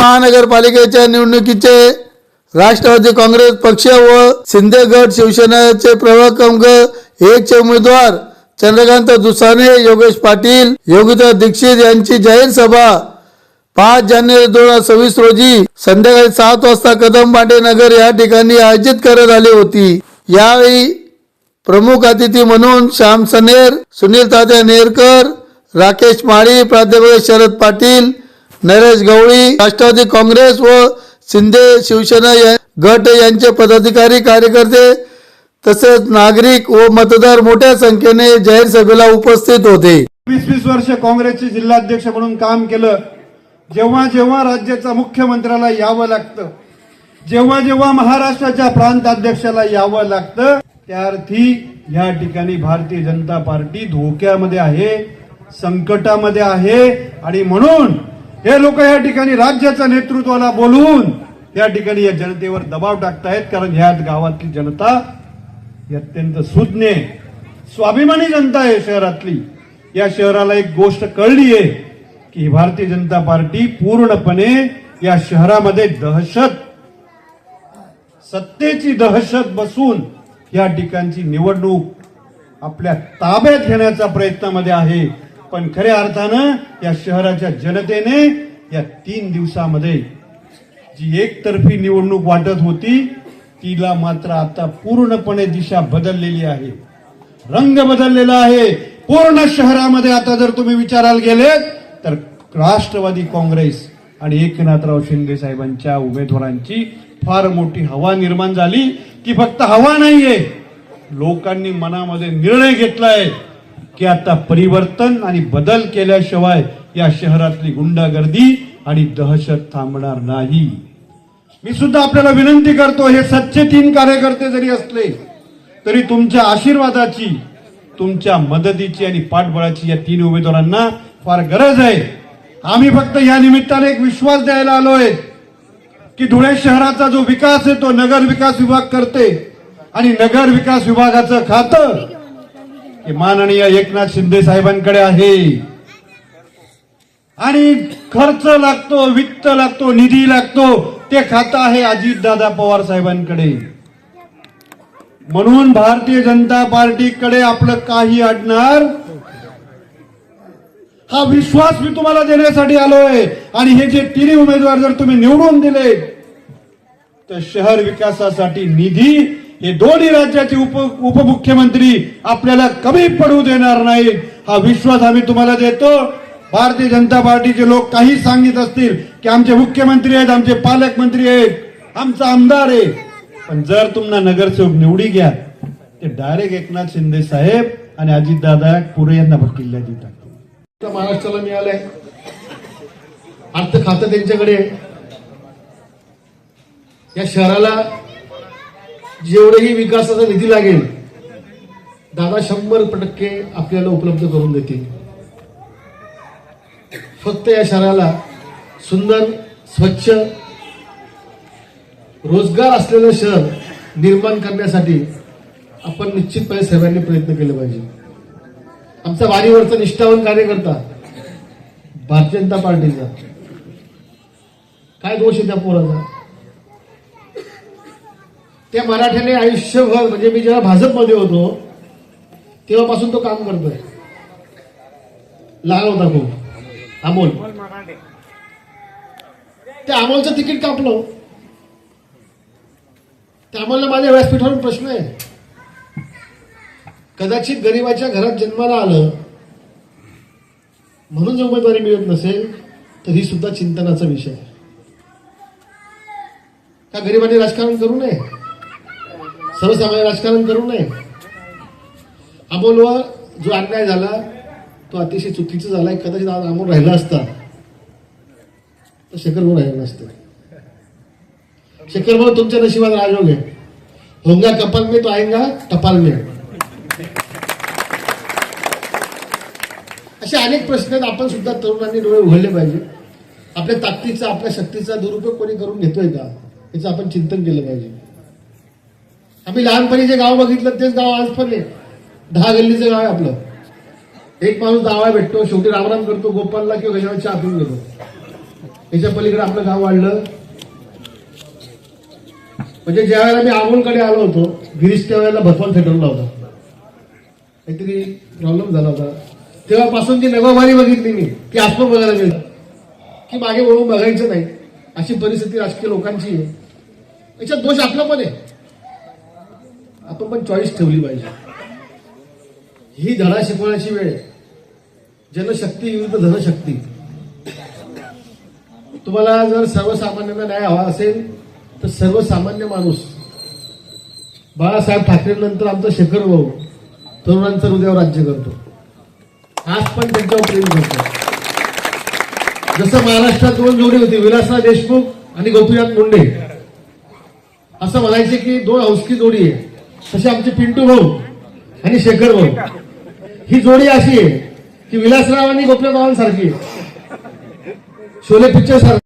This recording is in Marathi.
महानगरपालिकेच्या निवडणुकीचे राष्ट्रवादी काँग्रेस पक्ष व शिंदे गट शिवसेनेचे प्रभाग एकचे उमेदवार चंद्रकांत दुसाने योगेश पाटील योगिता दीक्षित यांची जाहीर सभा पाच जानेवारी दोन हजार सव्वीस रोजी संध्याकाळी सात वाजता कदम नगर या ठिकाणी आयोजित करण्यात आली होती. यावेळी प्रमुख अतिथी म्हणून श्याम सनेर सुनील तात्या नेरकर राकेश माळी प्राध्यापक शरद पाटील नरेश गवळी राष्ट्रवादी काँग्रेस व शिंदे शिवसेना या- गट यांचे पदाधिकारी कार्यकर्ते तसेच नागरिक व मतदार मोठ्या संख्येने जाहीर सभेला उपस्थित होते. वीस वीस वर्ष काँग्रेसचे जिल्हाध्यक्ष म्हणून काम केलं. जेव्हा जेव्हा राज्याच्या मुख्यमंत्र्याला यावं लागतं जेव्हा जेव्हा महाराष्ट्राच्या प्रांताध्यक्षाला यावं लागतं त्यार्थी या ठिकाणी भारतीय जनता पार्टी धोक्यामध्ये आहे संकटामध्ये आहे आणि म्हणून हे लोक या ठिकाणी राज्याच्या नेतृत्वाला बोलवून या ठिकाणी या जनतेवर दबाव टाकतायत कारण ह्या गावातली जनता ही अत्यंत सुज्ञ स्वाभिमानी जनता आहे शहरातली. या शहराला एक गोष्ट कळली आहे की भारतीय जनता पार्टी पूर्णपणे या शहरामध्ये दहशत सत्तेची दहशत बसून या ठिकाणची निवडणूक आपल्या ताब्यात घेण्याचा प्रयत्नामध्ये आहे. पण खऱ्या अर्थानं या शहराच्या जनतेने या तीन दिवसामध्ये जी एकतर्फी निवडणूक वाटत होती तिला मात्र आता पूर्णपणे दिशा बदललेली आहे. रंग बदललेला आहे. पूर्ण शहरामध्ये आता जर तुम्ही विचारायला गेलेत तर राष्ट्रवादी काँग्रेस आणि एकनाथराव शिंदे साहेबांच्या उमेदवारांची फार मोठी हवा निर्माण झाली की फक्त हवा नाहीये. लोकांनी मनामध्ये निर्णय घेतलाय. की आता परिवर्तन आणि बदल केल्याशिवाय या शहरातली गुंडागर्दी आणि दहशत थांबणार नाही. मी सुद्धा आपल्याला विनंती करतो हे सच्चे तीन कार्यकर्ते जरी असले तरी तुमच्या आशीर्वादाची तुमच्या मदतीची आणि पाठबळाची या तीन उमेदवारांना फार गरज आहे. आम्ही फक्त या निमित्ताने एक विश्वास द्यायला आलोय की धुळे शहराचा जो विकास आहे तो नगर विकास विभाग करते. आणि नगर विकास विभागाचं खातं की माननीय एकनाथ शिंदे साहेबांकडे आहे. आणि खर्च लागतो वित्त लागतो निधी लागतो ते खातं आहे अजितदादा पवार साहेबांकडे. म्हणून भारतीय जनता पार्टीकडे आपलं काही अडणार हा विश्वास मी तुम्हाला देण्यासाठी आलोय. आणि हे जे तिन्ही उमेदवार जर तुम्ही निवडून दिले तर शहर विकासासाठी निधी हे दोन्ही राज्याचे उप उपमुख्यमंत्री आपल्याला कमी पडू देणार नाही हा विश्वास आम्ही तुम्हाला देतो. भारतीय जनता पार्टीचे लोक काही सांगित असतील की आमचे मुख्यमंत्री आहेत आमचे पालकमंत्री आहेत आमचा आमदार आहे. पण जर तुम्हाला नगरसेवक निवडी घ्या ते डायरेक्ट एकनाथ शिंदे साहेब आणि अजितदादा पुरे यांना किल्ल्यात देतात महाराष्ट्राला मिळालंय. अर्थ खातं त्यांच्याकडे या शहराला जेवढेही विकासाचा निधी लागेल दादा शंभर टक्के आपल्याला उपलब्ध करून देतील. फक्त या शहराला सुंदर स्वच्छ रोजगार असलेलं शहर निर्माण करण्यासाठी आपण निश्चितपणे सर्वांनी प्रयत्न केले पाहिजे. आमचा वारीवरचा निष्ठावान कार्यकर्ता भारतीय जनता पार्टीचा. काय दोष आहे त्या पोराचा? त्या मराठ्याने आयुष्यभर म्हणजे मी जेव्हा भाजपमध्ये होतो तेव्हापासून तो काम करतोय. लहान होता खूप. अमोल. त्या अमोलचं तिकीट कापलं. त्या अमोलला माझ्या व्यासपीठावरून प्रश्न आहे. कदाचित गरिबाच्या घरात जन्माला आलं म्हणून जर उमेदवारी मिळत नसेल तर ही सुद्धा चिंतनाचा विषय आहे. का गरिबांनी राजकारण करू नये? सर्वसामान्य राजकारण करू नये. अमोलवर जो अन्याय झाला तो अतिशय चुकीचा झाला. कदाचित आज अमोल राहिला असता तर शेखरभाऊ राहिला नसतं. शेखरभाऊ तुमच्या नशिबात राजयोग आहे. होंगा कपाल में तो आएगा टपाल में. असे अनेक प्रश्न आहेत. आपण सुद्धा तरुणांनी डोळे उघडले पाहिजे. आपल्या ताकदीचा आपल्या शक्तीचा दुरुपयोग कोणी करून घेतोय का? याचं आपण चिंतन केलं पाहिजे. आम्ही लहानपणी जे गाव बघितलं तेच गाव आज पण आहे. दहा गल्लीचं गाव आहे आपलं. एक माणूस दावा भेटतो शेवटी रामराम करतो गोपालला किंवा गजानच्या आतून गेलो त्याच्या पलीकडे आपलं गाव वाढलं. म्हणजे ज्या वेळेला मी आमोलकडे आलो होतो गिरीश त्या वेळेला भतवाल फेटवला होता काहीतरी प्रॉब्लेम झाला होता. तेव्हापासून ती नगोबारी बघितली मी ती आसपास बघायला मिळतं की मागे वळून बघायचं नाही. अशी परिस्थिती राजकीय लोकांची आहे. याच्यात दोष आपला पण आहे. आपण पण चॉईस ठेवली पाहिजे. ही धडा शिकवण्याची वेळ आहे. जनशक्ती विरुद्ध धनशक्ती. तुम्हाला जर सर्वसामान्यांना न्याय हवा असेल तर सर्वसामान्य माणूस बाळासाहेब ठाकरेंनंतर आमचा शेखर भाऊ तरुणांचं हृदयावर राज्य करतो. आज पण त्यांच्यावर प्रेम करतो. जसं महाराष्ट्रात दोन जोडी होती विलासराव देशमुख आणि गोपीनाथ मुंडे. असं म्हणायचे की दोन हौसकी जोडी आहे. तसे आमचे पिंटू भाऊ आणि शेखर भाऊ. ही जोडी अशी आहे की विलासराव आणि गोपीनाथ सारखी शोले पिक्चर सारखी.